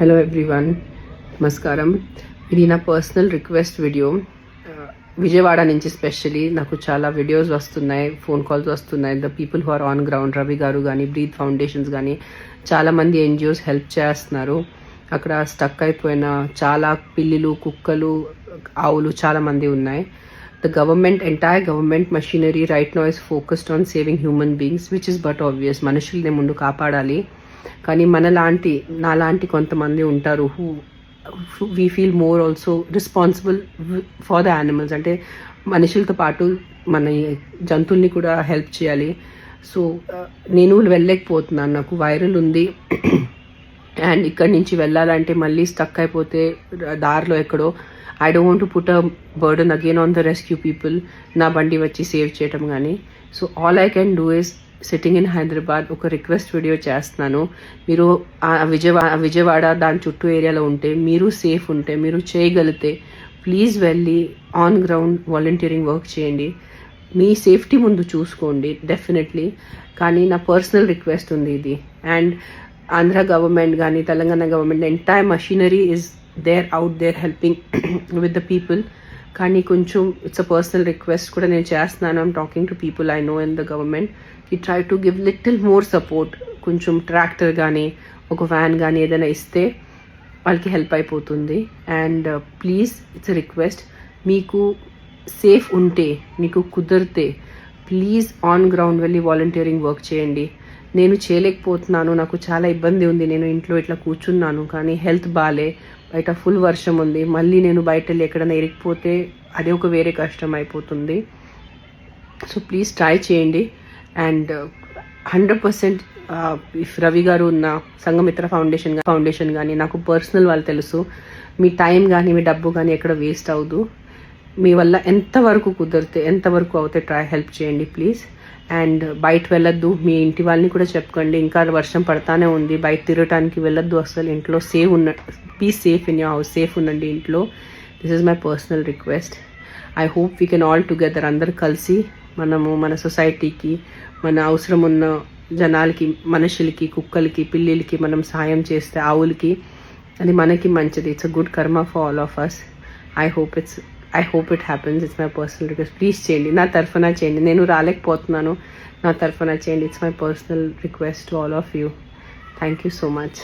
Hello everyone నమస్కారం ఇది నా పర్సనల్ రిక్వెస్ట్ వీడియో విజయవాడ నుంచి స్పెషలీ నాకు చాలా వీడియోస్ వస్తున్నాయి ఫోన్ కాల్స్ వస్తున్నాయి. The people who are on ground Ravi garu కానీ బ్రీత్ ఫౌండేషన్స్ కానీ చాలామంది ఎన్జిఓస్ హెల్ప్ చేస్తున్నారు. అక్కడ స్టక్ అయిపోయిన చాలా పిల్లులు కుక్కలు ఆవులు చాలామంది ఉన్నాయి. The government entire government machinery right now is focused on saving human beings which is but obvious మనుషుల్ని ముందు కాపాడాలి. కానీ మనలాంటి నాలాంటి కొంతమంది ఉంటారు who we feel more also responsible for the animals అంటే మనుషులతో పాటు మన జంతువుల్ని కూడా హెల్ప్ చేయాలి. సో uh, నేను వెళ్ళలేకపోతున్నాను. నాకు వైరల్ ఉంది. అండ్ ఇక్కడి నుంచి వెళ్ళాలంటే మళ్ళీ స్టక్ అయిపోతే దారిలో ఎక్కడో I don't want put a burden again on the rescue people నా బండి వచ్చి సేవ్ చేయటం కానీ. So all I can do is sitting in Hyderabad ఒక రిక్వెస్ట్ వీడియో చేస్తున్నాను. మీరు ఆ విజయవాడ విజయవాడ దాని చుట్టూ ఏరియాలో ఉంటే మీరు సేఫ్ ఉంటే మీరు చేయగలిగితే ప్లీజ్ వెళ్ళి ఆన్ గ్రౌండ్ వాలంటీరింగ్ వర్క్ చేయండి. మీ సేఫ్టీ ముందు చూసుకోండి డెఫినెట్లీ కానీ నా పర్సనల్ రిక్వెస్ట్ ఉంది ఇది. అండ్ ఆంధ్ర గవర్నమెంట్ కానీ Telangana government entire machinery is there out there helping with the people కానీ కొంచెం ఇట్స్ అ పర్సనల్ రిక్వెస్ట్ కూడా నేను చేస్తున్నాను. I'm talking to people I know in the government ఈ try to give little more support కొంచెం tractor కానీ ఒక van కానీ ఏదైనా ఇస్తే వాళ్ళకి హెల్ప్ అయిపోతుంది. అండ్ ప్లీజ్ ఇట్స్ రిక్వెస్ట్ మీకు సేఫ్ ఉంటే మీకు కుదిరితే ప్లీజ్ ఆన్ గ్రౌండ్ వెళ్ళి వాలంటీరింగ్ వర్క్ చేయండి. నేను చేయలేకపోతున్నాను నాకు చాలా ఇబ్బంది ఉంది నేను ఇంట్లో ఇట్లా కూర్చున్నాను కానీ హెల్త్ బాగాలే బయట ఫుల్ వర్షం ఉంది మళ్ళీ నేను బయట వెళ్ళి ఎక్కడైనా ఇరిగిపోతే అదే ఒక వేరే కష్టం అయిపోతుంది. సో ప్లీజ్ ట్రై చేయండి. And hundred percent if Ravi garu ఉన్న సంఘమిత్ర ఫౌండేషన్ ఫౌండేషన్ కానీ నాకు పర్సనల్ వాళ్ళు తెలుసు మీ టైం కానీ మీ డబ్బు కానీ ఎక్కడ వేస్ట్ అవ్వదు. మీ వల్ల ఎంతవరకు కుదిరితే ఎంతవరకు అవుతే ట్రై హెల్ప్ చేయండి ప్లీజ్. అండ్ బయట వెళ్ళొద్దు మీ ఇంటి వాళ్ళని కూడా చెప్పుకోండి. ఇంకా వర్షం పడతానే ఉంది. బయట తిరగటానికి వెళ్ళొద్దు అసలు. ఇంట్లో సేఫ్ ఉన్న please safe in you house safe ఉండండి ఇంట్లో. This is my personal request I hope we can all together అందరు కలిసి మనము మన సొసైటీకి మన అవసరం ఉన్న జనాలకి మనుషులకి కుక్కలకి పిల్లిలకి మనం సాయం చేస్తే ఆవులకి అది మనకి మంచిది. It's a good karma for all of us I hope it's I hope it happens it's my personal request please చేయండి నా తరఫున చేయండి నేను రాలేకపోతున్నాను. నా తరఫున చేయండి it's my personal request to all of you thank you so much